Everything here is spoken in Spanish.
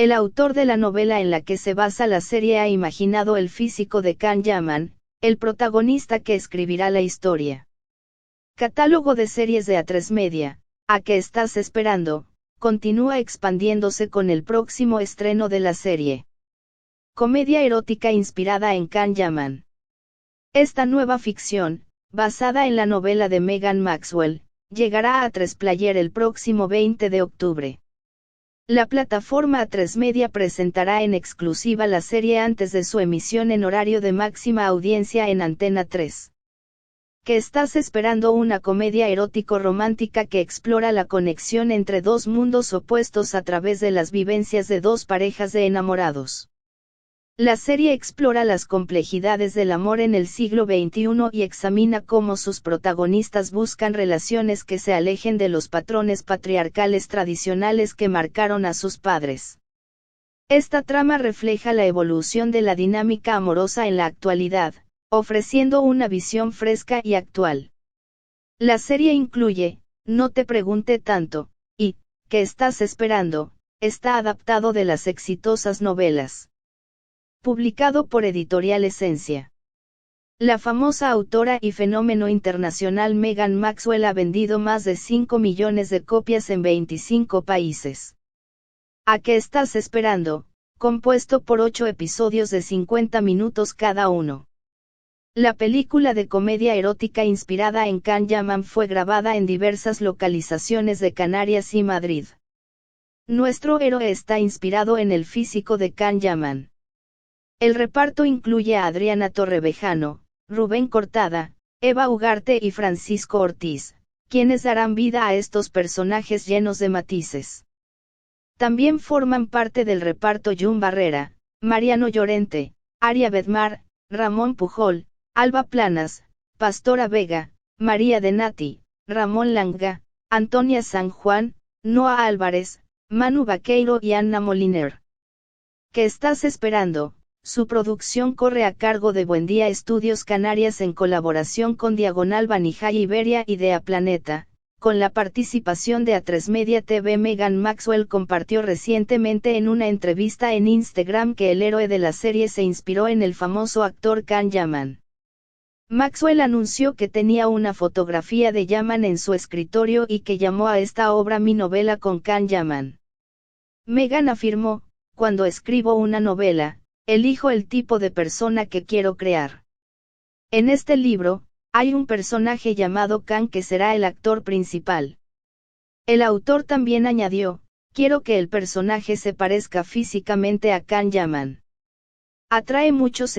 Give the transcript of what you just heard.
El autor de la novela en la que se basa la serie ha imaginado el físico de Kan Yaman, el protagonista que escribirá la historia. Catálogo de series de A3 Media, ¿a qué estás esperando? Continúa expandiéndose con el próximo estreno de la serie. Comedia erótica inspirada en Kan Yaman. Esta nueva ficción, basada en la novela de Megan Maxwell, llegará a Tres Player el próximo 20 de octubre. La plataforma A3 Media presentará en exclusiva la serie antes de su emisión en horario de máxima audiencia en Antena 3. ¿Que estás esperando una comedia erótico-romántica que explora la conexión entre dos mundos opuestos a través de las vivencias de dos parejas de enamorados? La serie explora las complejidades del amor en el siglo XXI y examina cómo sus protagonistas buscan relaciones que se alejen de los patrones patriarcales tradicionales que marcaron a sus padres. Esta trama refleja la evolución de la dinámica amorosa en la actualidad, ofreciendo una visión fresca y actual. La serie incluye, No te pregunte tanto, y, ¿qué estás esperando? Está adaptado de las exitosas novelas publicado por Editorial Esencia. La famosa autora y fenómeno internacional Megan Maxwell ha vendido más de 5 millones de copias en 25 países. ¿A qué estás esperando? Compuesto por 8 episodios de 50 minutos cada uno. La película de comedia erótica inspirada en Can Yaman fue grabada en diversas localizaciones de Canarias y Madrid. Nuestro héroe está inspirado en el físico de Can Yaman. El reparto incluye a Adriana Torrevejano, Rubén Cortada, Eva Ugarte y Francisco Ortiz, quienes darán vida a estos personajes llenos de matices. También forman parte del reparto Jun Barrera, Mariano Llorente, Aria Bedmar, Ramón Pujol, Alba Planas, Pastora Vega, María Denati, Ramón Langa, Antonia San Juan, Noa Álvarez, Manu Vaqueiro y Anna Moliner. ¿Qué estás esperando? Su producción corre a cargo de Buendía Estudios Canarias en colaboración con Diagonal Vanijay Iberia y Dea Planeta. Con la participación de A3 Media TV Megan Maxwell compartió recientemente en una entrevista en Instagram que el héroe de la serie se inspiró en el famoso actor Can Yaman. Maxwell anunció que tenía una fotografía de Yaman en su escritorio y que llamó a esta obra mi novela con Can Yaman. Megan afirmó, cuando escribo una novela, Elijo el tipo de persona que quiero crear. En este libro, hay un personaje llamado Khan que será el actor principal. El autor también añadió, quiero que el personaje se parezca físicamente a Khan Yaman. Atrae muchos